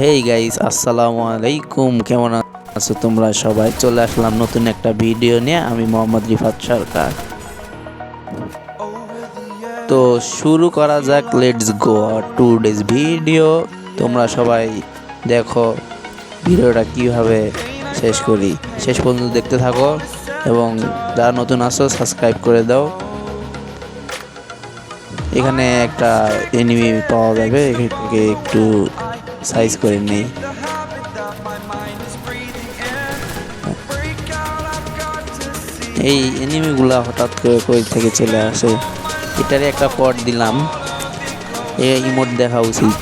Hey guys আসসালামু আলাইকুম কেমন আছো তোমরা সবাই? চলে আসলাম নতুন একটা ভিডিও নিয়ে, আমি মোহাম্মদ রিফাত সরকার। তো শুরু করা যাক let's go today's video তোমরা সবাই দেখো ভিডিওটা কীভাবে শেষ করি। শেষ পর্যন্ত দেখতে থাকো এবং যারা নতুন আসো সাবস্ক্রাইব করে দাও। এখানে একটা এনিমি পাওয়া যাবে, এখান থেকে একটু সাইজ করে নেই। এই এনিমিগুলা হঠাৎ করে কই থেকে চলে আসে। এটারই একটা পট দিলাম। এই ইমোট দেখা উচিত।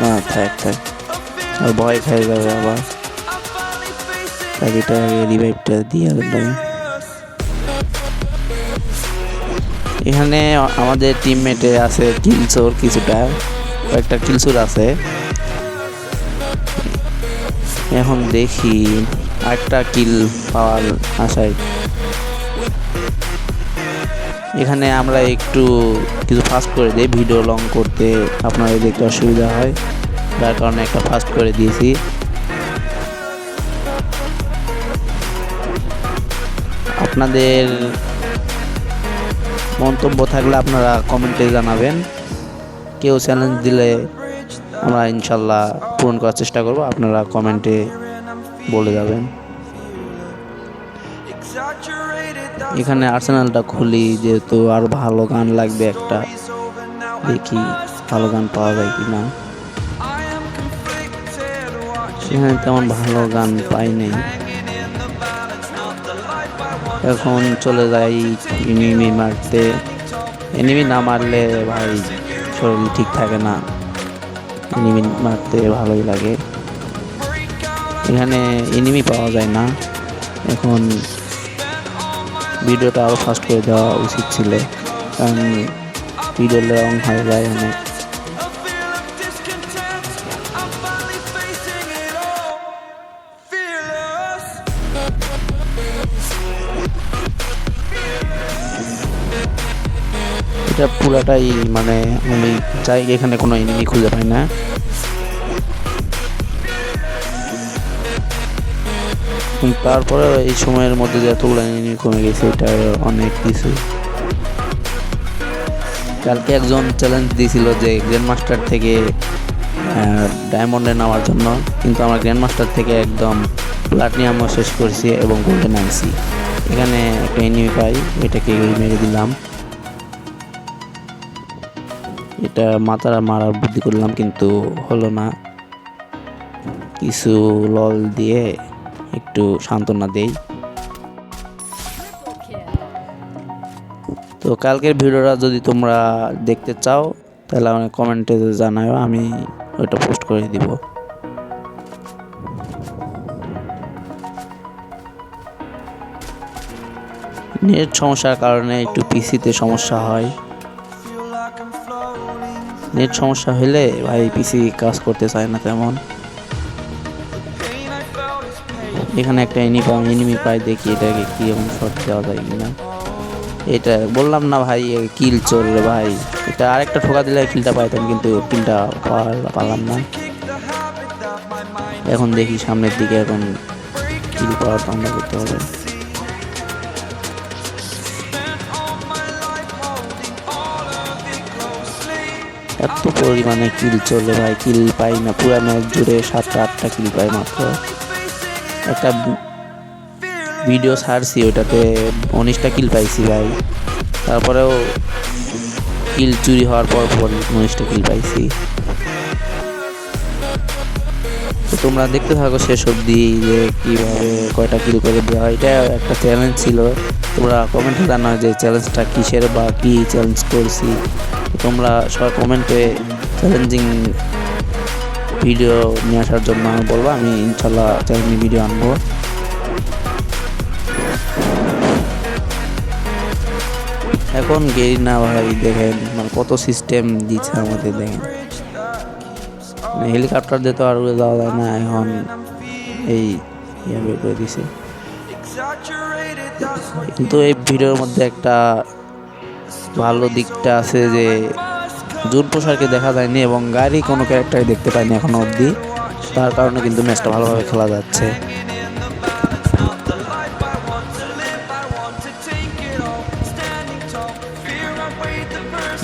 না, থাক থাক। ভয় খাই যাবে আবার। এটা রিভাইভটা দিয়ে দিলাম এখানে আমাদের টিমমেটে আছে কিলচোর কিছুটা। কয়েকটা কিলচোর আছে। এখন দেখি একটা কিল পাওয়ার আশায়। এখানে আমরা একটু কিছু ফাস্ট করে দিই ভিডিও লং করতে আপনাদের দেখতে অসুবিধা হয়। যার কারণে একটা ফাস্ট করে দিয়েছি। আপনাদের মন্তব্য থাকলে আপনারা কমেন্টে জানাবেন। কেউ চ্যালেঞ্জ দিলে আমরা ইনশাল্লাহ পূরণ করার চেষ্টা করব। আপনারা কমেন্টে বলে যাবেন। এখানে আর্সেনালটা খুলি, যেহেতু আর ভালো গান লাগবে একটা। দেখি ভালো গান পাওয়া যায় কি না সেখানে তেমন ভালো গান পাই নাই। এখন চলে যাই এনিমি মারতে। এনিমি না মারলে ভাই শরীর ঠিক থাকে না। এনিমি মারতে ভালোই লাগে। এখানে এনিমি পাওয়া যায় না। এখন ভিডিওটা আরও ফাস্ট করে দেওয়া উচিত ছিল। কারণ ভিডিও লং হয়ে যায় অনেক। এটা পুরাটাই মানে আমি চাই এখানে কোনো এনিমি খুঁজে পাই না। তারপরে এই সময়ের মধ্যে যে এতগুলো কমে গেছে, এটা অনেক কিছু। কালকে একজন চ্যালেঞ্জ দিয়েছিল যে গ্র্যান্ড মাস্টার থেকে ডায়মন্ডে নেওয়ার জন্য। কিন্তু আমার গ্র্যান্ড মাস্টার থেকে একদম প্লাটিনামও শেষ করছি এবং গোল্ডেন নামছি এখানে একটা এনিমি পাই, এটাকে মেরে দিলাম। এটা মাথারা মারার বুদ্ধি করলাম, কিন্তু হলো না। কিছু লল দিয়ে একটু সান্ত্বনা দেই। তো কালকের ভিডিওটা যদি তোমরা দেখতে চাও, তাহলে আমাকে কমেন্টে জানাও আমি ওইটা পোস্ট করে দিব। নেট সমস্যার কারণে একটু পিসিতে সমস্যা হয়। নেট সমস্যা হলে ভাই পিসি কাজ করতে চায় না তেমন। এখানে একটা এনি পাই এনিমি পাই দেখি এটাকে কি এমন শট দেওয়া যায় কিনা। এটা বললাম না ভাই কিল চলবে ভাই। এটা আরেকটা ঠোকা দিলে কিলটা পাইতাম, কিন্তু কিলটা পারলাম না। এখন দেখি সামনের দিকে এখন কিল পাওয়ার আমরা করতে হবে। এত পরিমাণে কিল চলে ভাই কিল পাই না, পুরো ম্যাচ জুড়ে সাতটা, আটটা কিল পাই মাত্র। একটা ভিডিও ছাড়ছি, ওটাতে উনিশটা কিল পাইছি ভাই। তারপরেও কিল চুরি হওয়ার পর পর উনিশটা কিল পাইছি। তো তোমরা দেখতে থাকো শেষ অবধি যে কীভাবে কয়টা কিল করে দেওয়া হয়। এটা একটা চ্যালেঞ্জ ছিল। তোমরা কমেন্টে জানাও যে চ্যালেঞ্জটা কিসের বা কী চ্যালেঞ্জ করছি। তোমরা সবাই কমেন্টে চ্যালেঞ্জিং ভিডিও নিয়ে আসার জন্য আমি বলব, আমি ইনশাল্লাহ চ্যালেঞ্জিং ভিডিও আনব। এখন গেই না ভাই, দেখেন মানে কত সিস্টেম দিচ্ছে আমাদের, দেখেন। মানে হেলিকপ্টার দিয়ে তো আর যাওয়া যায় না, এখন এই ইয়ে করে দিছে। কিন্তু এই ভিডিওর মধ্যে একটা ভালো দিকটা আছে যে জুন প্রসারকে দেখা যায়নি এবং গাড়ি কোনো ক্যারেক্টারই দেখতে পাইনি এখনও অবধি। তার কারণে কিন্তু ম্যাচটা ভালোভাবে খেলা যাচ্ছে।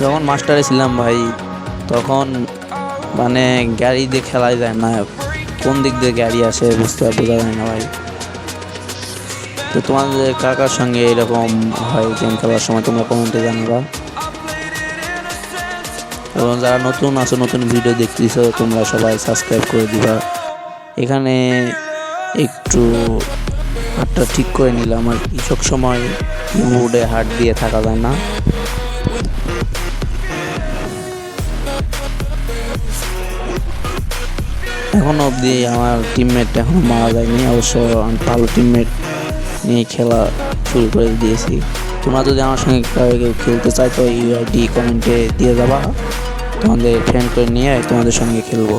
যখন মাস্টারে ছিলাম ভাই, তখন মানে গাড়ি দিয়ে খেলাই যায় না। কোন দিক দিয়ে গাড়ি আসে বুঝতে বোঝা যায় না ভাই। তো তোমাদের কাকার সঙ্গে এরকম হয় গেম খেলার সময়? তোমরা কমেন্টে জানাবা। এবং যারা নতুন আছো, নতুন ভিডিও দেখতেছো, তোমরা সবাই সাবস্ক্রাইব করে দিবা। এখানে একটু হাতটা ঠিক করে নিলাম আর কি। সব সময় কিবোর্ডে হাত দিয়ে থাকা যায় না। এখন অবধি আমার টিমমেট এখন মারা যায়নি। অবশ্য ভালো টিমমেট নিয়ে খেলা শুরু করে দিয়েছি। তোমরা যদি আমার সঙ্গে কেউ খেলতে চাই তো ইউআইডি কমেন্টে দিয়ে যাবা। তোমাদের ফ্রেন্ড করে নিয়ে তোমাদের সঙ্গে খেলব।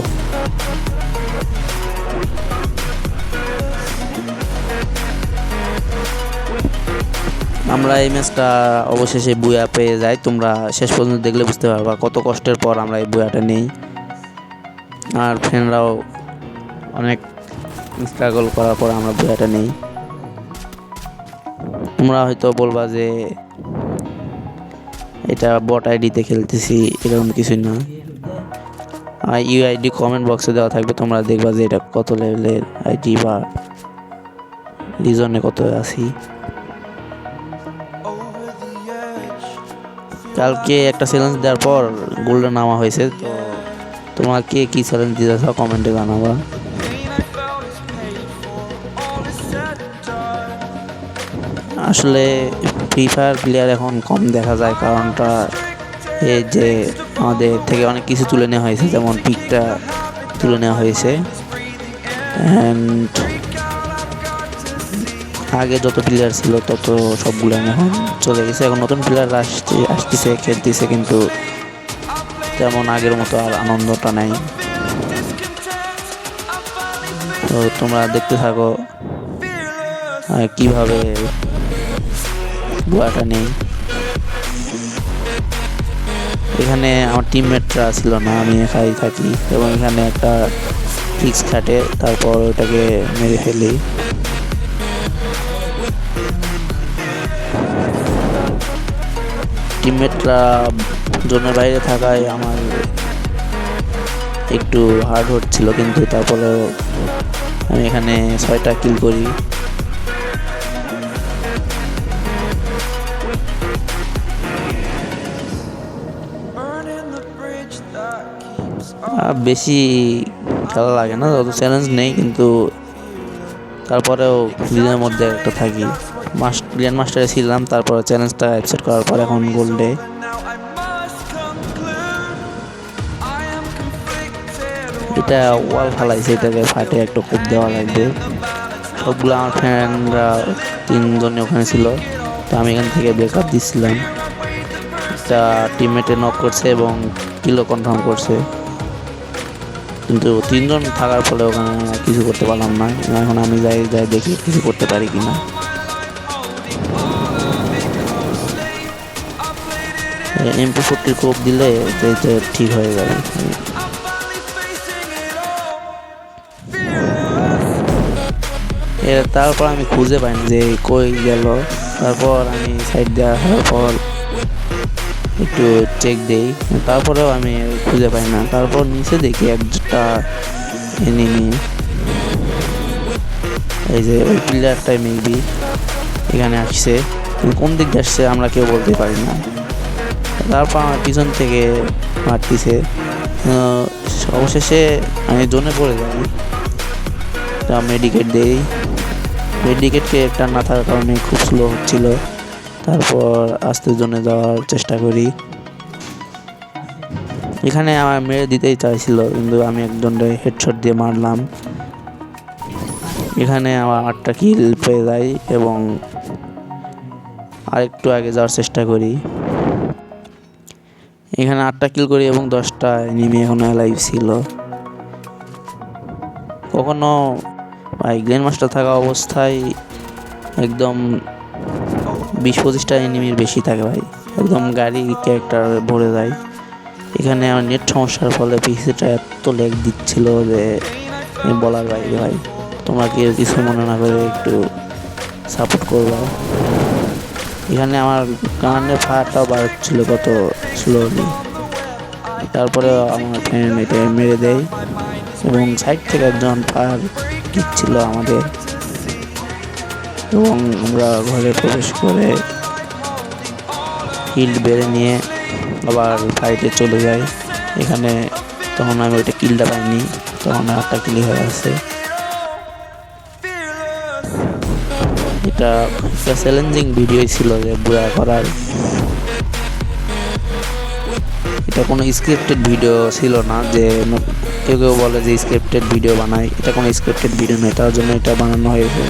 আমরা এই ম্যাচটা অবশেষে বুয়া পেয়ে যাই। তোমরা শেষ পর্যন্ত দেখলে বুঝতে পারবা কত কষ্টের পর আমরা এই বুয়াটা নেই। আর ফ্রেন্ডরাও অনেক স্ট্রাগল করার পর আমরা বুয়াটা নেই। তোমরা হয়তো বলবা যে এটা বট আইডিতে খেলতেছি, এরকম কিছুই না। আর ইউআইডি কমেন্ট বক্সে দেওয়া থাকবে, তোমরা দেখবা যে এটা কত লেভেলের আইডি বা রিজনে কত আছি। কালকে একটা চ্যালেঞ্জ দেওয়ার পর গোল্ডে নামা হয়েছে, তো তোমরা কে কী চ্যালেঞ্জ দিতে চাও কমেন্টে জানাবা। আসলে ফ্রি ফায়ার প্লেয়ার এখন কম দেখা যায় কারণটা এই যে আমাদের থেকে অনেক কিছু তুলে নেওয়া হয়েছে, যেমন পিকটা তুলে নেওয়া হয়েছে। অ্যান্ড আগে যত প্লেয়ার ছিল তত সবগুলো এখন চলে গেছে। এখন নতুন প্লেয়ার আসছে, আসতেছে, খেলতেছে কিন্তু তেমন আগের মতো আর আনন্দটা নাই। তো তোমরা দেখতে থাকো কীভাবে নেই। এখানে আমার টিমমেটরা ছিল না, আমি একাই থাকি এবং এখানে একটা ফিক্স খাটে, তারপর ওটাকে মেরে ফেলি। টিমমেটরা জোনের বাইরে থাকায় আমার একটু হার্ড হচ্ছিল কিন্তু তারপরেও আমি এখানে ছয়টা কিল করি। বেশি খেলা লাগে না অত চ্যালেঞ্জ নেই, কিন্তু তারপরেও দিনের মধ্যে একটা থাকি। মাস্ট গ্র্যান্ড মাস্টারে ছিলাম, তারপরে চ্যালেঞ্জটা অ্যাকসেপ্ট করার পর এখন গোল্ডে এটা ওয়াল ফালাইছে এটাকে ফাটে একটা কোপ দেওয়া লাগবে। সবগুলো আমার ফ্রেন্ডরা তিনজনে ওখানে ছিল, তো আমি এখান থেকে ব্রেকআপ দিচ্ছিলাম একটা টিমমেটে নক করছে এবং কিলো কনফার্ম করছে। কিন্তু তিনজন থাকার ফলে ওখানে কিছু করতে পারলাম না। এখন আমি যাই যাই দেখি কিছু করতে পারি কি না এমপি ফোরটির কোপ দিলে ঠিক হয়ে যাবে। তারপর আমি খুঁজে পাইনি যে কই গেল। তারপর আমি সাইড দেওয়ার পর একটু চেক দেই, তারপরেও আমি খুঁজে পাই না। তারপর নিচে দেখি একটা এনিমি এই যে ওই প্লেয়ারটাই মেবি এখানে আসছে। কোন দিক দিয়ে আসছে আমরা কেউ বলতে পারি না। তারপর আমার পিছন থেকে মারতেছে। অবশেষে আমি জোনে পড়ে যাই। তা মেডিকেট দেই। মেডিকেটকে একটা না থাকার কারণে খুব স্লো হচ্ছিল। তারপর আস্তে জোনে যাওয়ার চেষ্টা করি। এখানে আমার মেরে দিতেই চাইছিল, কিন্তু আমি একজনকে হেডশট দিয়ে মারলাম। এখানে আমার আটটা কিল পেয়ে যাই এবং আরেকটু আগে যাওয়ার চেষ্টা করি। এখানে আটটা কিল করি এবং দশটা এনিমি এখনও লাইভ ছিল। কখনো গ্র্যান্ড মাস্টার থাকা অবস্থায় একদম বিশ পঁচিশটা এনিমির বেশি থাকে ভাই। একদম গাড়ি ক্যারেক্টার ভরে যায়। এখানে আমার নেট সমস্যার ফলে পিসিটা এত লেগ দিচ্ছিল যে বলার বাইরে ভাই। তোমরা কেউ কিছু মনে না করে একটু সাপোর্ট করবা। এখানে আমার কানের ফায়ারটাও বাড়ছিল কত স্লোলি তারপরে আমার ফ্রেন্ড মেরে দেয়। এবং সাইড থেকে একজন ফায়ার দিচ্ছিল আমাদের। এবং আমরা ঘরে প্রবেশ করে কিল বেড়ে নিয়ে আবার ফাইটে চলে যাই। এখানে তখন আমি ওইটা কিলটা পাইনি, তখন একটা কিলি হয়ে আছে। এটা একটা চ্যালেঞ্জিং ভিডিও ছিল যে বুড়া করার। এটা কোনো স্ক্রিপ্টেড ভিডিও ছিল না যে কেউ কেউ বলে যে স্ক্রিপ্টেড ভিডিও বানায়। এটা কোনো স্ক্রিপ্টেড ভিডিও নয়, তার জন্য এটা বানানো হয়েছে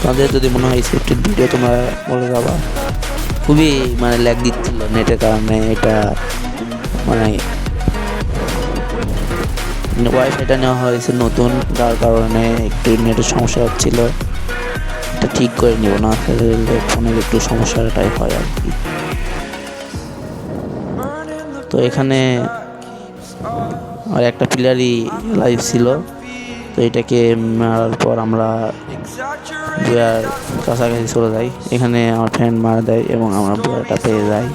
তোমাদের যদি মনে হয় স্ক্রিপ্টেড ভিডিও তোমরা বলে যাবা। খুবই মানে ল্যাগ দিচ্ছিল নেটের কারণে এটা মানে ওয়াইফাইটা নেওয়া হয়েছে নতুন, যার কারণে একটু নেটের সমস্যা হচ্ছিল। এটা ঠিক করে নিব না ফোনের একটু সমস্যাটাই হয় আর কি। তো এখানে আর একটা প্লেয়ারই লাইভ ছিল। তো এটাকে মারার পর আমরা বিয়ার কাছাকাছি চলে যাই। এখানে আমার ফ্রেন্ড মারা দেয় এবং আমরা বুয়াটা পেয়ে যাই।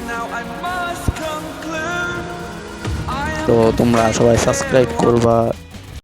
তো তোমরা সবাই সাবস্ক্রাইব করবা।